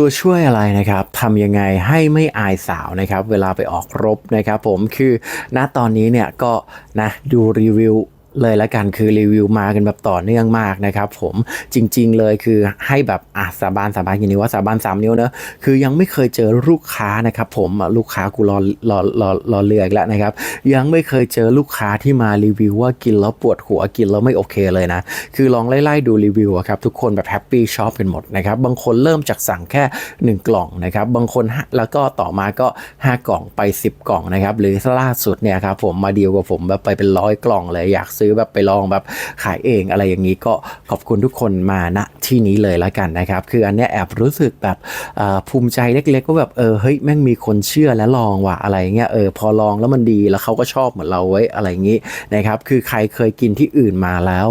ตัวช่วยอะไรนะครับทำยังไงให้ไม่อายสาวนะครับ เวลาไปออกรบนะครับผมคือณตอนนี้เนี่ยก็นะดูรีวิว เลยละกันคือรีวิวมากันแบบต่อเนื่องมากนะครับผมจริง ๆ เลยคือให้แบบอะสาบานสาบานอย่นี้ว่าสาบานสามนิ้วเนอะคือยังไม่เคยเจอลูกค้านะครับผมลูกค้ากูรอรอรอรอเลือกแล้วนะครับ ยังไม่เคยเจอลูกค้าที่มารีวิวว่ากินแล้วปวดหัวกินแล้วไม่โอเคเลยนะ คือลองไล่ๆดูรีวิวอะครับทุกคนแบบแฮปปี้ชอบกันหมดนะครับบางคนเริ่มจากสั่งแค่ 1 กล่องนะครับบางคนห้าแล้วก็ต่อมาก็ 5 กล่องไป 10 กล่องนะครับหรือล่าสุดเนี่ยครับผมมาเดีลกับผมแบบไปเป็นร้อยกล่องเลยอยากซื้อื้อแบบไปลองแบบขายเองอะไรอย่างนี้ก็ขอบคุณทุกคนมาณที่นี้เลยและกันนะครับ คืออันเนี้ยแอบรู้สึกแบบภูมิใจเล็กๆว่าแบบเออเฮ้ยแม่งมีคนเชื่อและลองว่ะอะไรเงี้ยเออพอลองแล้วมันดีแล้วเขาก็ชอบเหมือนเราไว้อะไรอย่างนี้นะครับคือใครเคยกินที่อื่นมาแล้ว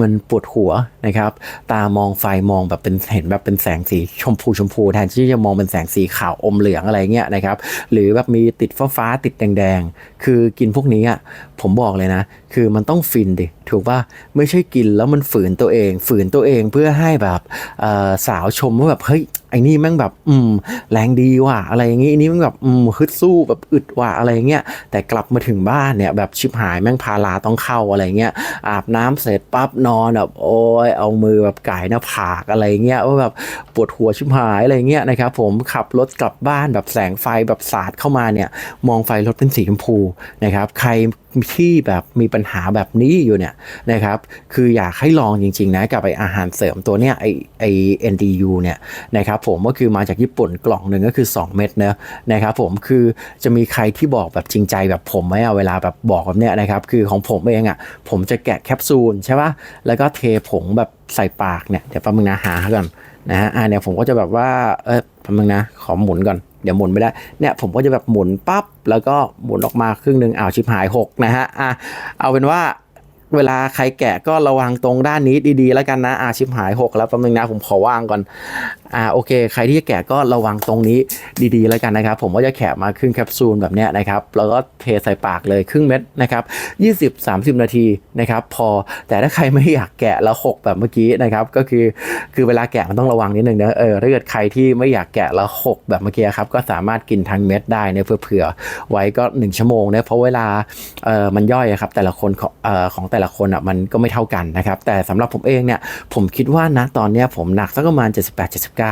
มันปวดหัวนะครับ ตามองไฟมองแบบเป็นเห็นแบบเป็นแสงสีชมพูชมพูแทนที่จะมองเป็นแสงสีขาวอมเหลืองอะไรเงี้ยนะครับ หรือแบบมีติดฟ้าฟ้าติดแดงๆ คือกินพวกนี้อะผมบอกเลยนะ คือมันต้องฟินดิถูกป่ะไม่ใช่กินแล้วมันฝืนตัวเอง ฝืนตัวเองเพื่อให้แบบสาวชมว่าแบบเฮ้ย อ้นี่แม่งแบบอืมแรงดีว่ะอะไรอย่างงี้อันนี้แม่งแบบอืมฮึดสู้แบบอึดว่ะอะไรเงี้ยแต่กลับมาถึงบ้านเนี่ยแบบชิบหายแม่งพาลาต้องเข้าอะไรเงี้ยอาบน้ำเสร็จปั๊บนอนแบบโอ้ยเอามือแบบไก่หน้าผากอะไรเงี้ยว่าแบบปวดหัวชิบหายอะไรเงี้ยนะครับผมขับรถกลับบ้านแบบแสงไฟแบบสาดเข้ามาเนี่ยมองไฟรถเป็นสีชมพูนะครับใครที่แบบมีปัญหาแบบนี้อยู่เนี่ยนะครับคืออยากให้ลองจริงๆนะกับไออาหารเสริมตัวเนี้ยไอไอ NDU เนี่ยนะครับผมก็คือมาจากญี่ปุ่นกล่องหนึ่งก็คือ 2 เม็ดเนะนะครับผมคือจะมีใครที่บอกแบบจริงใจแบบผมไหมอะเวลาแบบบอกแบบเนี้ยนะครับคือของผมเองอะผมจะแกะแคปซูลใช่ปะแล้วก็เทผงแบบใส่ปากเนี่ยเดี๋ยวแป๊บนึงนะหาก่อนนะฮะอ่าเนี่ยผมก็จะแบบว่าเออแป๊บนึงนะขอหมุนก่อนเดี๋ยวหมุนไม่ได้ เนี่ยผมก็จะแบบหมุนปั๊บ แล้วก็หมุนออกมาครึ่งหนึ่งอ้าวชิบหายหกนะฮะ อะ เอาเป็นว่าเวลาใครแกะก็ระวังตรงด้านนี้ดีๆ แล้วกันนะอาชิบหายหกแล้วแป๊บนึงนะผมขอว่างก่อน อ่าโอเค ใครที่จะแกะก็ระวังตรงนี้ดีๆแล้วกันนะครับ ผมก็จะแกะมาครึ่งแคปซูลแบบเนี้ยนะครับ แล้วก็เทใส่ปากเลยครึ่งเม็ดนะครับ 20-30 นาทีนะครับ พอแต่ถ้าใครไม่อยากแกะแล้วหกแบบเมื่อกี้นะครับ ก็คือคือเวลาแกะมันต้องระวังนิดนึงนะเออถ้าเกิดใครที่ไม่อยากแกะแล้วหกแบบเมื่อกี้ครับก็สามารถกินทั้งเม็ดได้เนี่ยเพื่อเผื่อไว้ก็ 1 ชั่วโมงเนี่ยเพราะเวลาเออมันย่อยครับแต่ละคนของเอ่อของแต่ละคนอะมันก็ไม่เท่ากันนะครับ แต่สำหรับผมเองเนี่ยผมคิดว่านะตอนเนี้ยผมหนักสักประมาณ 78-79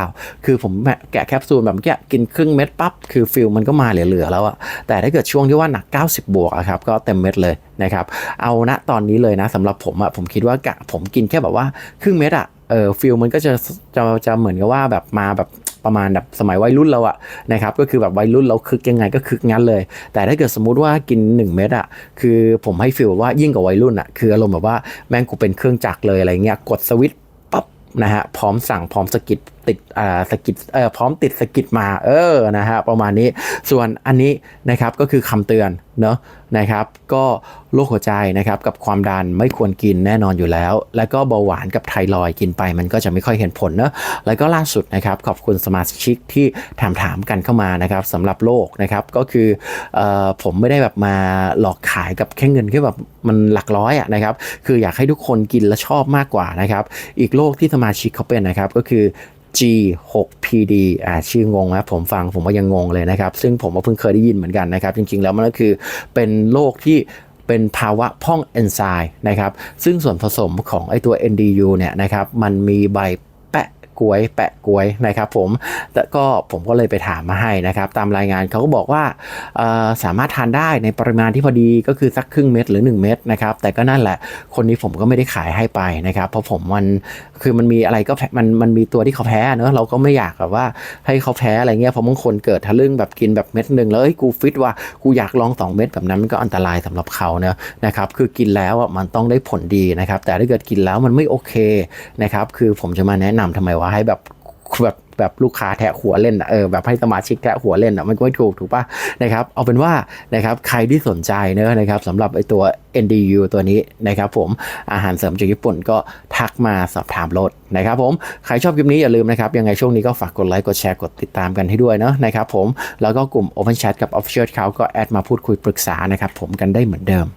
คือผมแกะแคปซูลแบบเมื่อกี้กินครึ่งเม็ดปั๊บคือฟิลมันก็มาเหลือๆแล้วอะแต่ถ้าเกิดช่วงที่ว่าหนัก 90 บวกอะครับก็เต็มเม็ดเลยนะครับเอาณตอนนี้เลยนะสำหรับผมอะผมคิดว่ากะผมกินแค่แบบว่าครึ่งเม็ดอะเออฟิลมันก็จะจะจะเหมือนกับว่าแบบมาแบบประมาณแบบสมัยวัยรุ่นเราอะนะครับก็คือแบบวัยรุ่นเราคึกยังไงก็คึกงั้นเลย แต่ถ้าเกิดสมมุติว่ากิน 1 เม็ดอะคือผมให้ฟิลว่ายิ่งกว่าวัยรุ่นอะคืออารมณ์แบบว่าแม่งกูเป็นเครื่องจักรเลยอะไรเงี้ยกดสวิตช์ปั๊บนะฮะพร้อมสั่งพร้อมสกิด ติดอ่าสกิดเอ่อพร้อมติดสกิดมาเออนะฮะประมาณนี้ส่วนอันนี้นะครับก็คือคำเตือนเนาะนะครับก็โรคหัวใจนะครับกับความดันไม่ควรกินแน่นอนอยู่แล้ว แล้วก็เบาหวานกับไทรอยกินไปมันก็จะไม่ค่อยเห็นผลเนาะแล้วก็ล่าสุดนะครับขอบคุณสมาชิกที่ถามถามกันเข้ามานะครับสำหรับโรคนะครับก็คือเอ่อผมไม่ได้แบบมาหลอกขายกับแค่เงินแค่แบบมันหลักร้อยอะนะครับคืออยากให้ทุกคนกินและชอบมากกว่านะครับอีกโรคที่สมาชิกเขาเป็นนะครับก็คือ G6PD อ่าชื่องงนะผมฟังผมก็ยังงงเลยนะครับ ซึ่งผมก็เพิ่งเคยได้ยินเหมือนกันนะครับ จริงๆแล้วมันก็คือเป็นโรคที่เป็นภาวะพ่องเอนไซม์นะครับ ซึ่งส่วนผสมของไอตัว NDU เนี่ยนะครับ มันมีใบ กล้วยแปะกล้วยนะครับผมแต่ก็ผมก็เลยไปถามมาให้นะครับ ตามรายงานเขาก็บอกว่าสามารถทานได้ในปริมาณที่พอดีก็คือสักครึ่งเม็ดหรือ 1 เม็ดนะครับแต่ก็นั่นแหละคนนี้ผมก็ไม่ได้ขายให้ไปนะครับ เพราะผมมันคือมันมีอะไรก็มันมันมีตัวที่เขาแพ้เนอะเราก็ไม่อยากแบบว่าให้เขาแพ้อะไรเงี้ยเพราะบางคนเกิดทะลึ่งแบบกินแบบเม็ดหนึ่งแล้วเอ้ยกูฟิตว่ะกูอยากลองสองเม็ดแบบนั้นมันก็อันตรายสำหรับเขาเนอะนะครับคือกินแล้วอะมันต้องได้ผลดีนะครับแต่ถ้าเกิดกินแล้วมันไม่โอเคนะครับคือผมจะมาแนะนำทำไมว่ให้แบบแบบแบบลูกค้าแทะหัวเล่นอะเออแบบให้สมาชิกแทะหัวเล่นอะมันก็ไม่ถูกถูกปะนะครับเอาเป็นว่านะครับใครที่สนใจเนอะนะครับสำหรับไอตัว NDU ตัวนี้นะครับผมอาหารเสริมจากญี่ปุ่นก็ทักมาสอบถามรถนะครับผมใครชอบคลิปนี้อย่าลืมนะครับยังไงช่วงนี้ก็ฝากกดไลค์กดแชร์กดติดตามกันให้ด้วยเนอะนะครับผมแล้วก็กลุ่ม Open Chat กับ Official เขาก็แอดมาพูดคุยปรึกษานะครับผมกันได้เหมือนเดิม